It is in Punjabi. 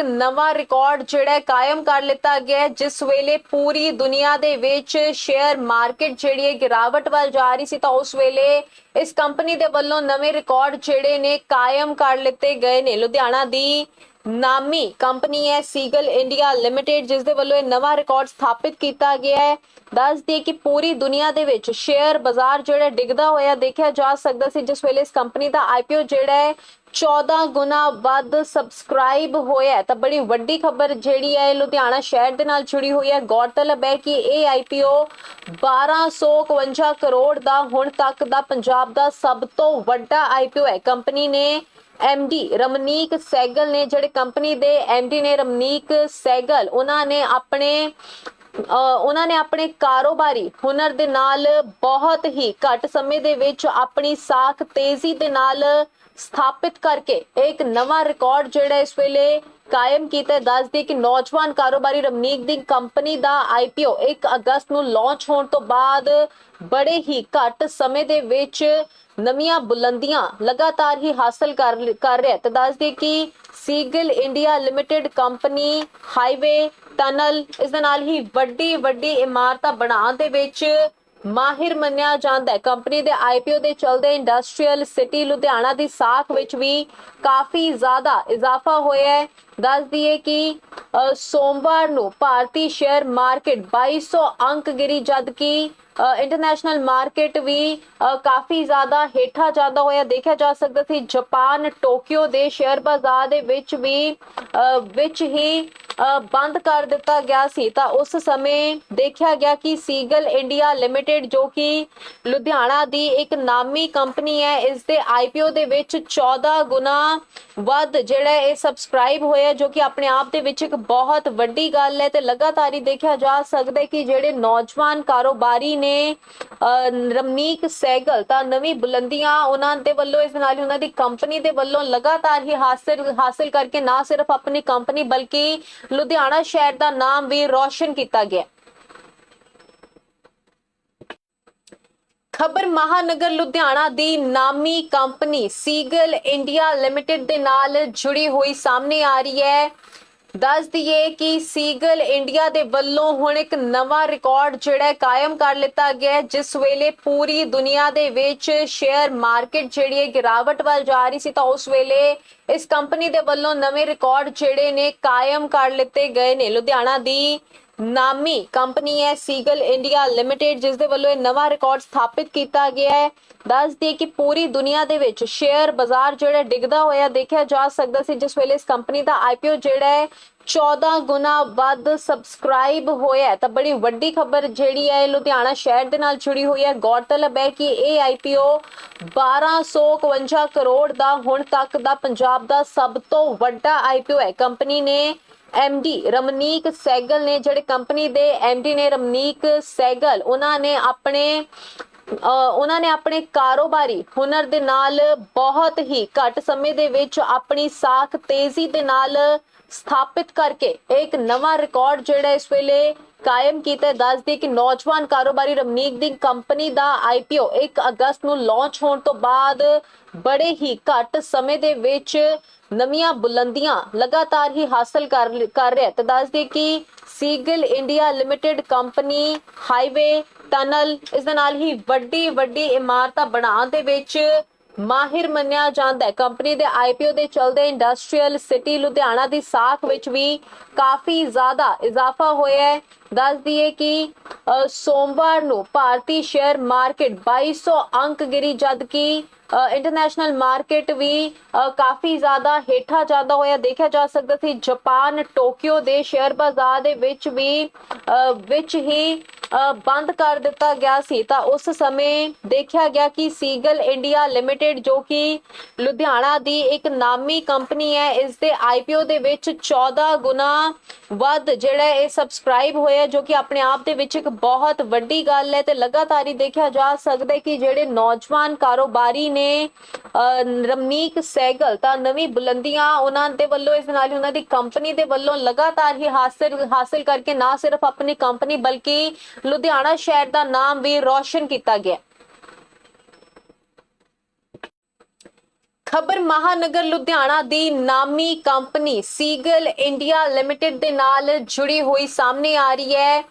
ਇੱਕ ਨਵਾਂ ਰਿਕਾਰਡ ਜਿਹੜਾ ਕਾਇਮ ਕਰ ਲਿੱਤਾ ਗਿਆ ਹੈ, ਜਿਸ ਵੇਲੇ ਪੂਰੀ ਦੁਨੀਆ ਦੇ ਵਿੱਚ ਸ਼ੇਅਰ ਮਾਰਕੀਟ ਜਿਹੜੀ ਹੈ ਗਿਰਾਵਟ ਵੱਲ ਜਾ ਰਹੀ ਸੀ, ਤਾਂ ਉਸ ਵੇਲੇ ਇਸ ਕੰਪਨੀ ਦੇ ਵੱਲੋਂ ਨਵੇਂ ਰਿਕਾਰਡ ਜਿਹੜੇ ਨੇ ਕਾਇਮ ਕਰ ਲਿੱਤੇ ਗਏ ਨੇ। ਲੁਧਿਆਣਾ ਦੀ ਨਾਮੀ ਕੰਪਨੀ ਹੈ ਸੀਗਲ ਇੰਡੀਆ ਲਿਮਟਿਡ, ਜਿਸ ਦੇ ਵੱਲੋਂ ਇਹ ਨਵਾਂ ਰਿਕਾਰਡ ਸਥਾਪਿਤ ਕੀਤਾ ਗਿਆ ਹੈ। ਦੱਸ ਦਈਏ ਕਿ ਪੂਰੀ ਦੁਨੀਆ ਦੇ ਵਿੱਚ ਸ਼ੇਅਰ ਬਾਜ਼ਾਰ ਜਿਹੜਾ ਡਿੱਗਦਾ ਹੋਇਆ ਦੇਖਿਆ ਜਾ ਸਕਦਾ ਸੀ, ਜਿਸ ਵੇਲੇ ਇਸ ਕੰਪਨੀ ਦਾ ਆਈਪੀਓ ਜਿਹੜਾ ਹੈ 14 ਗੁਣਾ ਵੱਧ ਸਬਸਕ੍ਰਾਈਬ ਹੋਇਆ ਤਾਂ ਬੜੀ ਵੱਡੀ ਖਬਰ ਜਿਹੜੀ ਹੈ ਲੁਧਿਆਣਾ ਸ਼ਹਿਰ ਦੇ ਨਾਲ ਜੁੜੀ ਹੋਈ ਹੈ। ਗੌਰਤਲਬ ਹੈ ਕਿ ਇਹ ਆਈਪੀਓ 1251 ਕਰੋੜ ਦਾ ਹੁਣ ਤੱਕ ਦਾ ਪੰਜਾਬ ਦਾ ਸਭ ਤੋਂ ਵੱਡਾ ਆਈਪੀਓ ਹੈ। ਕੰਪਨੀ ਨੇ ਐਮਡੀ ਰਮਨੀਕ ਸੈਗਲ ਨੇ ਜਿਹੜੇ ਕੰਪਨੀ ਦੇ ਐਮਡੀ ਨੇ ਰਮਨੀਕ ਸੈਗਲ ਉਹਨਾਂ ਨੇ ਆਪਣੇ ਅ, ਉਹਨਾਂ ਨੇ ਆਪਣੇ ਕਾਰੋਬਾਰੀ ਹੁਨਰ ਦੇ ਨਾਲ ਬਹੁਤ ਹੀ ਘੱਟ ਸਮੇਂ ਦੇ ਵਿੱਚ ਆਪਣੀ ਸਾਖ ਤੇਜ਼ੀ ਦੇ ਨਾਲ ਸਥਾਪਿਤ ਕਰਕੇ ਇੱਕ ਨਵਾਂ ਰਿਕਾਰਡ ਜਿਹੜਾ ਇਸ ਵੇਲੇ ਕਾਇਮ ਕੀਤਾ ਹੈ। ਕਿ ਨੌਜਵਾਨ ਕਾਰੋਬਾਰੀ ਰਮਨੀਕ ਦੀ ਕੰਪਨੀ ਦਾ ਆਈਪੀਓ 1 ਅਗਸਤ ਨੂੰ ਲਾਂਚ ਹੋਣ ਤੋਂ ਬਾਅਦ ਬੜੇ ਹੀ ਘੱਟ ਸਮੇਂ ਦੇ ਵਿੱਚ ਨਵੀਆਂ ਬੁਲੰਦੀਆਂ ਲਗਾਤਾਰ ਹੀ ਹਾਸਲ ਕਰ ਕਰ ਰਿਹਾ ਤੇ ਦੱਸ ਕਿ Seagull India Limited company highway, tunnel, ਇਸ ਦੇ ਨਾਲ ਹੀ ਵੱਡੀ ਵੱਡੀ ਇਮਾਰਤਾਂ ਬਣਾਉਣ ਦੇ ਵਿੱਚ ਮਾਹਿਰ ਮੰਨਿਆ ਜਾਂਦਾ ਹੈ। ਕੰਪਨੀ ਦੇ ਆਈਪੀਓ ਦੇ ਚਲਦੇ ਇੰਡਸਟਰੀਅਲ ਸਿਟੀ ਲੁਧਿਆਣਾ ਦੀ ਸਾਖ ਵਿੱਚ ਵੀ ਕਾਫੀ ਜ਼ਿਆਦਾ ਇਜ਼ਾਫਾ ਹੋਇਆ ਹੈ। ਦੱਸ ਦਈਏ ਕਿ ਸੋਮਵਾਰ ਨੂੰ ਭਾਰਤੀ ਸ਼ੇਅਰ ਮਾਰਕੀਟ 2200 ਅੰਕ ਗਿਰੀ ਜਦ ਕਿ ਇੰਟਰਨੈਸ਼ਨਲ ਮਾਰਕੀਟ ਵੀ ਕਾਫੀ ਜ਼ਿਆਦਾ ਹੇਠਾਂ ਜਾਂਦਾ ਹੋਇਆ ਦੇਖਿਆ ਜਾ ਸਕਦਾ ਸੀ। ਜਾਪਾਨ ਟੋਕੀਓ ਦੇ ਸ਼ੇਅਰ ਬਾਜ਼ਾਰ ਦੇ ਵਿੱਚ ਵੀ ਅ, ਵਿੱਚ ਹੀ ਬੰਦ ਕਰ ਦਿੱਤਾ ਗਿਆ ਸੀ। ਤਾਂ ਉਸ ਸਮੇਂ ਦੇਖਿਆ ਗਿਆ ਕਿ ਸੀਗਲ ਇੰਡੀਆ ਲਿਮਟਿਡ ਜੋ ਕਿ ਲੁਧਿਆਣਾ ਦੀ ਇੱਕ ਨਾਮੀ ਕੰਪਨੀ ਹੈ ਇਸ ਦੇ ਆਈਪੀਓ ਦੇ ਵਿੱਚ 14 ਗੁਣਾ ਵੱਧ ਜਿਹੜਾ ਇਹ ਸਬਸਕ੍ਰਾਈਬ ਹੋਇਆ ਜੋ ਕਿ ਆਪਣੇ ਆਪ ਦੇ ਵਿੱਚ ਇੱਕ ਬਹੁਤ ਵੱਡੀ ਗੱਲ ਹੈ। ਤੇ ਲਗਾਤਾਰ ਹੀ ਦੇਖਿਆ ਜਾ ਸਕਦਾ ਕਿ ਜਿਹੜੇ ਨੌਜਵਾਨ ਕਾਰੋਬਾਰੀ ਨੇ ਅ, ਰਮਨੀਕ ਸੈਗਲ ਤਾਂ ਨਵੀਂ ਬੁਲੰਦੀਆਂ ਉਹਨਾਂ ਦੇ ਵੱਲੋਂ ਇਸ ਨਾਲ ਹੀ ਉਹਨਾਂ ਦੀ ਕੰਪਨੀ ਦੇ ਵੱਲੋਂ ਲਗਾਤਾਰ ਹੀ ਹਾਸਲ ਹਾਸਲ ਕਰਕੇ ਨਾ ਸਿਰਫ ਆਪਣੀ ਕੰਪਨੀ ਬਲਕਿ ਲੁਧਿਆਣਾ ਸ਼ਹਿਰ ਦਾ ਨਾਮ ਵੀ ਰੌਸ਼ਨ ਕੀਤਾ ਗਿਆ। ਖਬਰ ਮਹਾਨਗਰ ਲੁਧਿਆਣਾ ਦੀ ਨਾਮੀ ਕੰਪਨੀ ਸੀਗਲ ਇੰਡੀਆ ਲਿਮਟਿਡ ਦੇ ਨਾਲ ਜੁੜੀ ਹੋਈ ਸਾਹਮਣੇ ਆ ਰਹੀ ਹੈ। ਦੱਸ ਦਈਏ ਕਿ ਸੀਗਲ ਇੰਡੀਆ ਦੇ ਵੱਲੋਂ ਹੁਣ ਇੱਕ ਨਵਾਂ ਰਿਕਾਰਡ ਜਿਹੜਾ ਕਾਇਮ ਕਰ ਲਿੱਤਾ ਗਿਆ ਜਿਸ ਵੇਲੇ ਪੂਰੀ ਦੁਨੀਆ ਦੇ ਵਿੱਚ ਸ਼ੇਅਰ ਮਾਰਕੀਟ ਜਿਹੜੀ ਹੈ ਗਿਰਾਵਟ ਵੱਲ ਜਾ ਰਹੀ ਸੀ, ਤਾਂ ਉਸ ਵੇਲੇ ਇਸ ਕੰਪਨੀ ਦੇ ਵੱਲੋਂ ਨਵੇਂ ਰਿਕਾਰਡ ਜਿਹੜੇ ਨੇ ਕਾਇਮ ਕਰ ਲਿੱਤੇ ਗਏ ਨੇ। ਲੁਧਿਆਣਾ ਦੀ ਨਾਮੀ ਕੰਪਨੀ ਹੈ ਸੀਗਲ ਇੰਡੀਆ ਲਿਮਟਿਡ, ਜਿਸ ਦੇ ਵੱਲੋਂ ਇਹ ਨਵਾਂ ਰਿਕਾਰਡ ਸਥਾਪਿਤ ਕੀਤਾ ਗਿਆ ਹੈ। ਦੱਸ ਦਈਏ ਕਿ ਪੂਰੀ ਦੁਨੀਆ ਦੇ ਵਿੱਚ ਸ਼ੇਅਰ ਬਾਜ਼ਾਰ ਜਿਹੜਾ ਡਿੱਗਦਾ ਹੋਇਆ ਦੇਖਿਆ ਜਾ ਸਕਦਾ ਸੀ, ਜਿਸ ਵੇਲੇ ਇਸ ਕੰਪਨੀ ਦਾ ਆਈਪੀਓ ਜਿਹੜਾ ਹੈ 14 ਗੁਣਾ ਵੱਧ ਸਬਸਕ੍ਰਾਈਬ ਹੋਇਆ ਤਾਂ ਬੜੀ ਵੱਡੀ ਖਬਰ ਜਿਹੜੀ ਹੈ ਲੁਧਿਆਣਾ ਸ਼ਹਿਰ ਦੇ ਨਾਲ ਜੁੜੀ ਹੋਈ ਹੈ। ਗੌਰਤਲਬ ਹੈ ਕਿ ਇਹ ਆਈਪੀਓ 1251 ਕਰੋੜ ਦਾ ਹੁਣ ਤੱਕ ਦਾ ਪੰਜਾਬ ਦਾ ਸਭ ਤੋਂ ਵੱਡਾ ਆਈਪੀਓ ਹੈ। ਕੰਪਨੀ ਨੇ ਐਮਡੀ ਰਮਨੀਕ ਸੈਗਲ ਨੇ ਜਿਹੜੇ ਕੰਪਨੀ ਦੇ ਐਮਡੀ ਨੇ ਰਮਨੀਕ ਸੈਗਲ ਉਹਨਾਂ ਨੇ ਆਪਣੇ ਅ, ਉਹਨਾਂ ਨੇ ਆਪਣੇ ਕਾਰੋਬਾਰੀ ਹੁਨਰ ਦੇ ਨਾਲ ਬਹੁਤ ਹੀ ਘੱਟ ਸਮੇਂ ਦੇ ਵਿੱਚ ਆਪਣੀ ਸਾਖ ਤੇਜ਼ੀ ਦੇ ਨਾਲ ਸਥਾਪਿਤ ਕਰਕੇ ਇੱਕ ਨਵਾਂ ਰਿਕਾਰਡ ਜਿਹੜਾ ਇਸ ਵੇਲੇ ਕਾਇਮ ਕੀਤਾ ਹੈ। ਕਿ ਨੌਜਵਾਨ ਕਾਰੋਬਾਰੀ ਰਮਨੀਕ ਦੀ ਕੰਪਨੀ ਦਾ ਆਈਪੀਓ 1 ਅਗਸਤ ਨੂੰ ਲਾਂਚ ਹੋਣ ਤੋਂ ਬਾਅਦ ਬੜੇ ਹੀ ਘੱਟ ਸਮੇਂ ਦੇ ਵਿੱਚ ਨਵੀਆਂ ਬੁਲੰਦੀਆਂ ਲਗਾਤਾਰ ਹੀ ਹਾਸਲ ਕਰ ਰਿਹਾ ਹੈ। ਤਾਂ ਕਿ Seagull India Limited company highway tunnel ਇਸ ਦੇ ਨਾਲ ਹੀ ਵੱਡੀ ਵੱਡੀ ਇਮਾਰਤਾਂ ਬਣਾਉਣ ਦੇ ਵਿੱਚ ਮਾਹਿਰ ਮੰਨਿਆ ਜਾਂਦਾ ਹੈ ਕੰਪਨੀ ਦੇ ਆਈਪੀਓ ਦੇ ਚਲਦੇ ਇੰਡਸਟਰੀਅਲ ਸਿਟੀ ਲੁਧਿਆਣਾ ਦੀ ਸਾਖ ਵਿੱਚ ਵੀ ਕਾਫੀ ਜ਼ਿਆਦਾ ਇਜ਼ਾਫਾ ਹੋਇਆ ਹੈ ਦੱਸ ਦਈਏ ਕਿ ਸੋਮਵਾਰ ਨੂੰ ਭਾਰਤੀ ਸ਼ੇਅਰ ਮਾਰਕੀਟ 2200 ਅੰਕ ਗਿਰੀ ਜਦ ਕਿ ਇੰਟਰਨੈਸ਼ਨਲ ਮਾਰਕੀਟ ਵੀ ਕਾਫੀ ਜ਼ਿਆਦਾ ਹੇਠਾਂ ਜਾਂਦਾ ਹੋਇਆ ਦੇਖਿਆ ਜਾ ਸਕਦਾ ਸੀ। ਜਾਪਾਨ, ਟੋਕੀਓ ਦੇ ਸ਼ੇਅਰ ਬਾਜ਼ਾਰ ਦੇ ਵਿੱਚ ਵੀ ਵਿੱਚ ਹੀ ਬੰਦ ਕਰ ਦਿੱਤਾ ਗਿਆ ਸੀ। ਤਾਂ ਉਸ ਸਮੇਂ ਦੇਖਿਆ ਗਿਆ ਕਿ ਸੀਗਲ ਇੰਡੀਆ ਲਿਮਿਟਿਡ, ਜੋ ਕਿ ਲੁਧਿਆਣਾ ਦੀ ਇੱਕ ਨਾਮੀ ਕੰਪਨੀ ਹੈ, ਇਸ ਦੇ ਆਈਪੀਓ ਦੇ ਵਿੱਚ 14 ਗੁਣਾ ਵੱਧ ਜਿਹੜਾ ਇਹ ਸਬਸਕ੍ਰਾਈਬ ਹੋਇਆ ਜੋ ਕਿ ਆਪਣੇ ਆਪ ਦੇ ਵਿੱਚ ਇੱਕ ਬਹੁਤ ਵੱਡੀ ਗੱਲ ਹੈ ਤੇ ਲਗਾਤਾਰ ਹੀ ਦੇਖਿਆ ਜਾ ਸਕਦਾ ਹੈ ਕਿ ਜਿਹੜੇ ਨੌਜਵਾਨ ਕਾਰੋਬਾਰੀ ਨੇ ਰਮਨੀਕ ਸੈਗਲ ਤਾਂ ਨਵੀਂ ਬੁਲੰਦੀਆਂ ਉਹਨਾਂ ਦੇ ਵੱਲੋਂ, ਇਸ ਨਾਲ ਹੀ ਉਹਨਾਂ ਦੀ ਕੰਪਨੀ ਦੇ ਵੱਲੋਂ ਲਗਾਤਾਰ ਹੀ ਹਾਸਲ ਹਾਸਲ ਕਰਕੇ ਨਾ ਸਿਰਫ ਆਪਣੀ ਕੰਪਨੀ ਬਲਕਿ ਲੁਧਿਆਣਾ ਸ਼ਹਿਰ ਦਾ ਨਾਮ ਵੀ ਰੌਸ਼ਨ ਕੀਤਾ ਗਿਆ। ਖਬਰ ਮਹਾਨਗਰ ਲੁਧਿਆਣਾ ਦੀ ਨਾਮੀ ਕੰਪਨੀ ਸੀਗਲ ਇੰਡੀਆ ਲਿਮਟਿਡ ਦੇ ਨਾਲ ਜੁੜੀ ਹੋਈ ਸਾਹਮਣੇ ਆ ਰਹੀ ਹੈ।